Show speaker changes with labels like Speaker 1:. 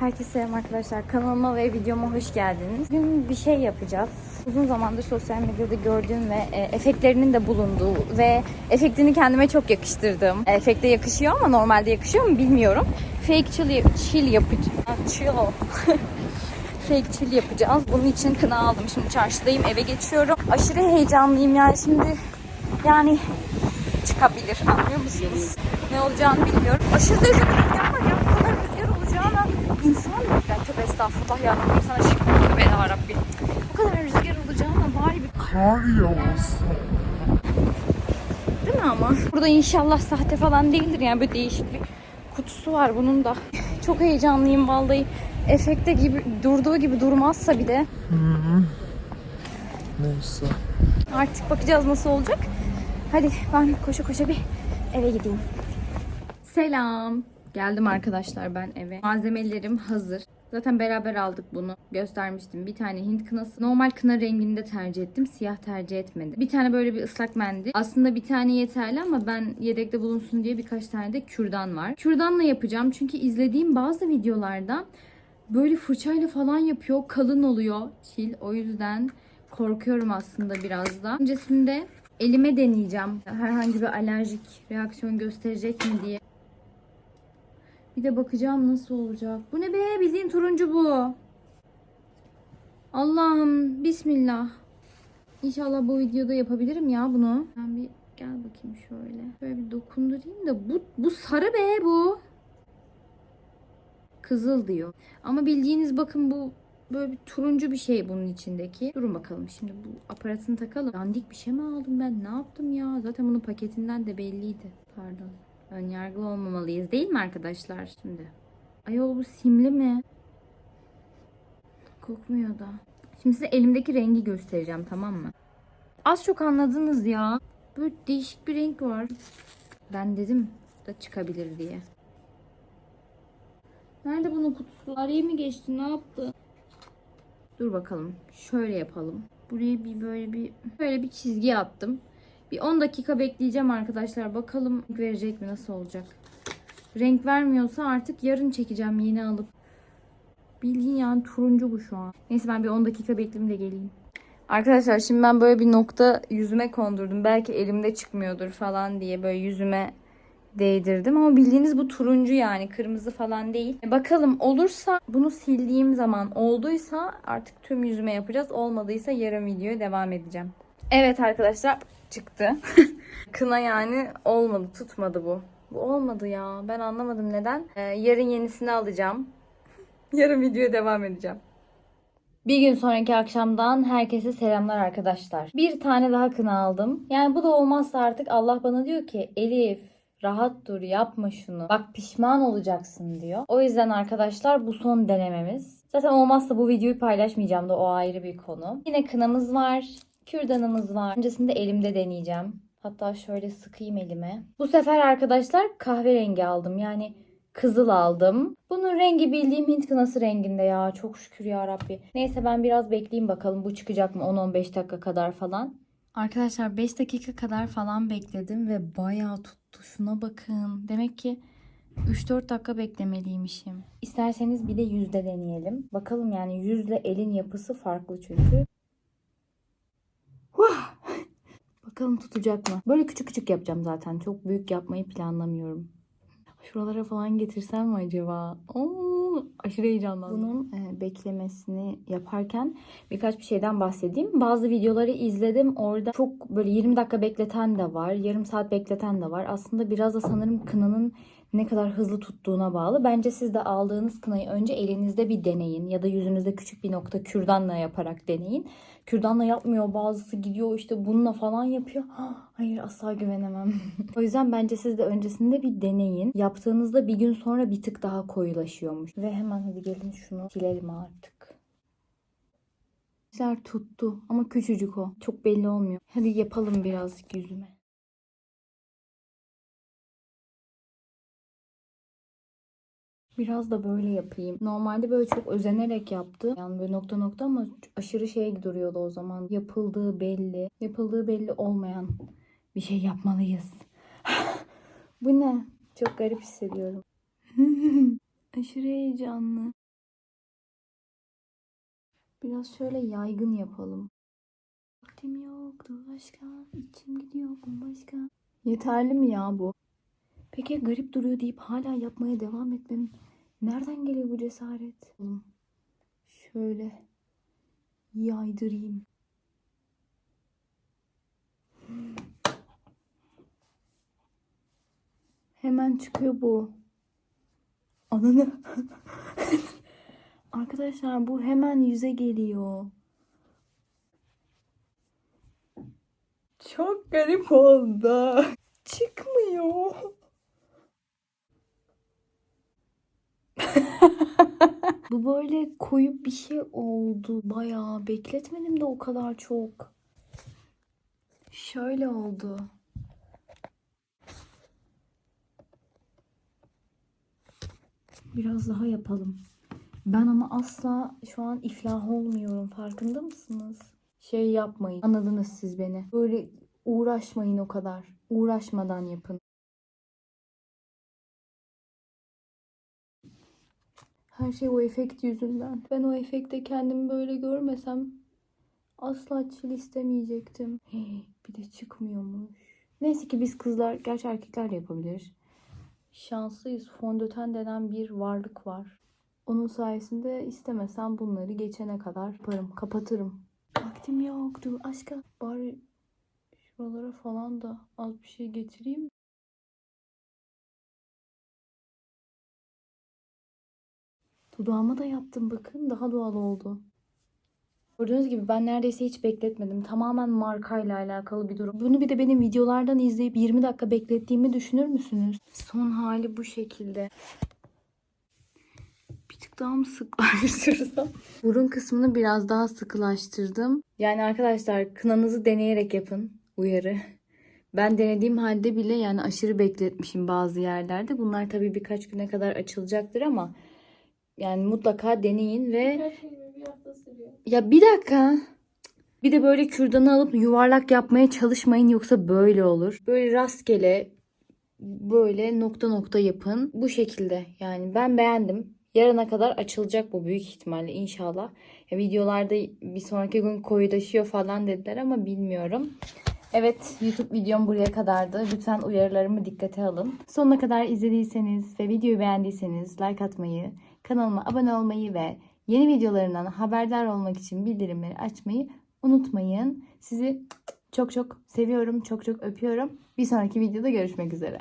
Speaker 1: Herkese selam arkadaşlar. Kanalıma ve videoma hoş geldiniz. Bugün bir şey yapacağız. Uzun zamandır sosyal medyada gördüğüm ve e, efektlerinin de bulunduğu ve efektini kendime çok yakıştırdım. E, efekte yakışıyor ama normalde yakışıyor mu bilmiyorum. Fake chill, chill yapacağım. Chill. Fake chill yapacağız. Bunun için kına aldım. Şimdi çarşıdayım. Eve geçiyorum. Aşırı heyecanlıyım yani şimdi. Yani çıkabilir. Anlıyor musunuz? Ne olacağını bilmiyorum. Aşırı derecede rüzgar var ya. Bu kadar rüzgar olacağına insan ben tövbe estağfurullah ya. Rabbim sana şükür tövbe ya Rabbi. Bu kadar rüzgar olacağına bari bir
Speaker 2: Kar yağması.
Speaker 1: değil mi ama? Burada inşallah sahte falan değildir yani böyle değişik bir kutusu var bunun da. Çok heyecanlıyım vallahi. Efekte gibi durduğu gibi durmazsa bir de
Speaker 2: Neyse.
Speaker 1: Artık bakacağız nasıl olacak. Hadi ben koşa koşa bir eve gideyim. Selam. Geldim arkadaşlar ben eve. Malzemelerim hazır. Zaten beraber aldık bunu. Göstermiştim. Bir tane Hint kınası. Normal kına renginde tercih ettim. Siyah tercih etmedim. Bir tane böyle bir ıslak mendil. Aslında bir tane yeterli ama ben yedekte bulunsun diye birkaç tane de kürdan var. Kürdanla yapacağım. Çünkü izlediğim bazı videolarda böyle fırçayla falan yapıyor. Kalın oluyor çil. O yüzden korkuyorum aslında biraz da. Öncesinde elime deneyeceğim. Herhangi bir alerjik reaksiyon gösterecek mi diye. Bir de bakacağım nasıl olacak. Bu ne be? Bildiğin turuncu bu. Allah'ım bismillah. İnşallah bu videoda yapabilirim ya bunu. Ben bir gel bakayım şöyle. Şöyle bir dokundurayım da bu bu sarı be bu. Kızıl diyor. Ama bildiğiniz bakın bu böyle bir turuncu bir şey bunun içindeki. Durun bakalım şimdi bu aparatını takalım. Dandik bir şey mi aldım ben? Ne yaptım ya? Zaten bunun paketinden de belliydi. Pardon. Ön yargılı olmamalıyız değil mi arkadaşlar şimdi? Ayol bu simli mi? Kokmuyor da. Şimdi size elimdeki rengi göstereceğim tamam mı? Az çok anladınız ya. Böyle değişik bir renk var. Ben dedim da çıkabilir diye. Nerede bunun kutusu? Araya mı geçti? Ne yaptı? Dur bakalım. Şöyle yapalım. Buraya bir böyle bir böyle bir çizgi attım. Bir 10 dakika bekleyeceğim arkadaşlar. Bakalım verecek mi? Nasıl olacak? Renk vermiyorsa artık yarın çekeceğim yeni alıp. Bildiğin yani turuncu bu şu an. Neyse ben bir 10 dakika bekleyeyim de geleyim. Arkadaşlar şimdi ben böyle bir nokta yüzüme kondurdum. Belki elimde çıkmıyordur falan diye böyle yüzüme değdirdim ama bildiğiniz bu turuncu yani kırmızı falan değil. E, Bakalım olursa bunu sildiğim zaman olduysa artık tüm yüzüme yapacağız. Olmadıysa yarın videoya devam edeceğim. Evet arkadaşlar çıktı. Kına yani olmadı tutmadı bu. Bu olmadı ya ben anlamadım neden. E, yarın yenisini alacağım. yarın videoya devam edeceğim. Bir gün sonraki akşamdan herkese selamlar arkadaşlar. Bir tane daha kına aldım. Yani bu da olmazsa artık Allah bana diyor ki Elif rahat dur yapma şunu. Bak pişman olacaksın diyor. O yüzden arkadaşlar bu son denememiz. Zaten olmazsa bu videoyu paylaşmayacağım da o ayrı bir konu. Yine kınamız var. Kürdanımız var. Öncesinde elimde deneyeceğim. Hatta şöyle sıkayım elime. Bu sefer arkadaşlar kahverengi aldım. Yani kızıl aldım. Bunun rengi bildiğim Hint kınası renginde ya. Çok şükür ya Rabbi. Neyse ben biraz bekleyeyim bakalım bu çıkacak mı 10-15 dakika kadar falan. Arkadaşlar 5 dakika kadar falan bekledim ve bayağı tuttu. Şuna bakın. Demek ki 3-4 dakika beklemeliymişim. İsterseniz bir de yüzde deneyelim. Bakalım yani yüzle elin yapısı farklı çünkü. Bakalım tutacak mı? Böyle küçük küçük yapacağım zaten. Çok büyük yapmayı planlamıyorum. Şuralara falan getirsem mi acaba? Oo, aşırı heyecanlandım. Bunun e, beklemesini yaparken birkaç bir şeyden bahsedeyim. Bazı videoları izledim. Orada çok böyle 20 dakika bekleten de var. Yarım saat bekleten de var. Aslında biraz da sanırım kınanın ne kadar hızlı tuttuğuna bağlı. Bence siz de aldığınız kınayı önce elinizde bir deneyin. Ya da yüzünüzde küçük bir nokta kürdanla yaparak deneyin. Kürdanla yapmıyor. Bazısı gidiyor işte bununla falan yapıyor. Ah, Hayır asla güvenemem. o yüzden bence siz de öncesinde bir deneyin. Yaptığınızda bir gün sonra bir tık daha koyulaşıyormuş. Ve hemen hadi gelin şunu silelim artık. Güzel tuttu ama küçücük o. Çok belli olmuyor. Hadi yapalım birazcık yüzüme. Biraz da böyle yapayım. Normalde böyle çok özenerek yaptı. Yani böyle nokta nokta ama aşırı şey duruyordu o zaman. Yapıldığı belli. Yapıldığı belli olmayan bir şey yapmalıyız. Bu ne? Çok garip hissediyorum. aşırı heyecanlı. Biraz şöyle yaygın yapalım. Vaktim yoktu başka, içim gidiyor başka. Yeterli mi ya bu? Peki garip duruyor deyip hala yapmaya devam etmem nereden geliyor bu cesaret? Şöyle yaydırayım. Hemen çıkıyor bu. Ananı. Arkadaşlar bu hemen yüze geliyor. Çok garip oldu. Çıkmıyor. Bu böyle koyu bir şey oldu. Bayağı bekletmedim de o kadar çok. Şöyle oldu. Biraz daha yapalım. Ben ama asla şu an iflah olmuyorum. Farkında mısınız? Şey yapmayın. Anladınız siz beni. Böyle uğraşmayın o kadar. Uğraşmadan yapın. Her şey o efekt yüzünden. Ben o efekte kendimi böyle görmesem asla çil istemeyecektim. Hii, bir de çıkmıyormuş. Neyse ki biz kızlar, gerçi erkekler de yapabilir. Şanslıyız. Fondöten denen bir varlık var. Onun sayesinde istemesem bunları geçene kadar yaparım, kapatırım. Vaktim yoktu aşka. Bari şuralara falan da az bir şey getireyim. Dudağıma da yaptım bakın daha doğal oldu. Gördüğünüz gibi ben neredeyse hiç bekletmedim. Tamamen markayla alakalı bir durum. Bunu bir de benim videolardan izleyip 20 dakika beklettiğimi düşünür müsünüz? Son hali bu şekilde. Bir tık daha mı sıklaştırsam? Burun kısmını biraz daha sıkılaştırdım. Yani arkadaşlar kınanızı deneyerek yapın. Uyarı. Ben denediğim halde bile yani aşırı bekletmişim bazı yerlerde. Bunlar tabii birkaç güne kadar açılacaktır ama yani mutlaka deneyin ve ya bir dakika. Bir de böyle kürdanı alıp yuvarlak yapmaya çalışmayın yoksa böyle olur. Böyle rastgele böyle nokta nokta yapın. Bu şekilde yani ben beğendim. Yarına kadar açılacak bu büyük ihtimalle inşallah. Ya videolarda bir sonraki gün koyulaşıyor falan dediler ama bilmiyorum. Evet YouTube videom buraya kadardı. Lütfen uyarılarımı dikkate alın. Sonuna kadar izlediyseniz ve videoyu beğendiyseniz like atmayı, kanalıma abone olmayı ve yeni videolarımdan haberdar olmak için bildirimleri açmayı unutmayın. Sizi çok çok seviyorum, çok çok öpüyorum. Bir sonraki videoda görüşmek üzere.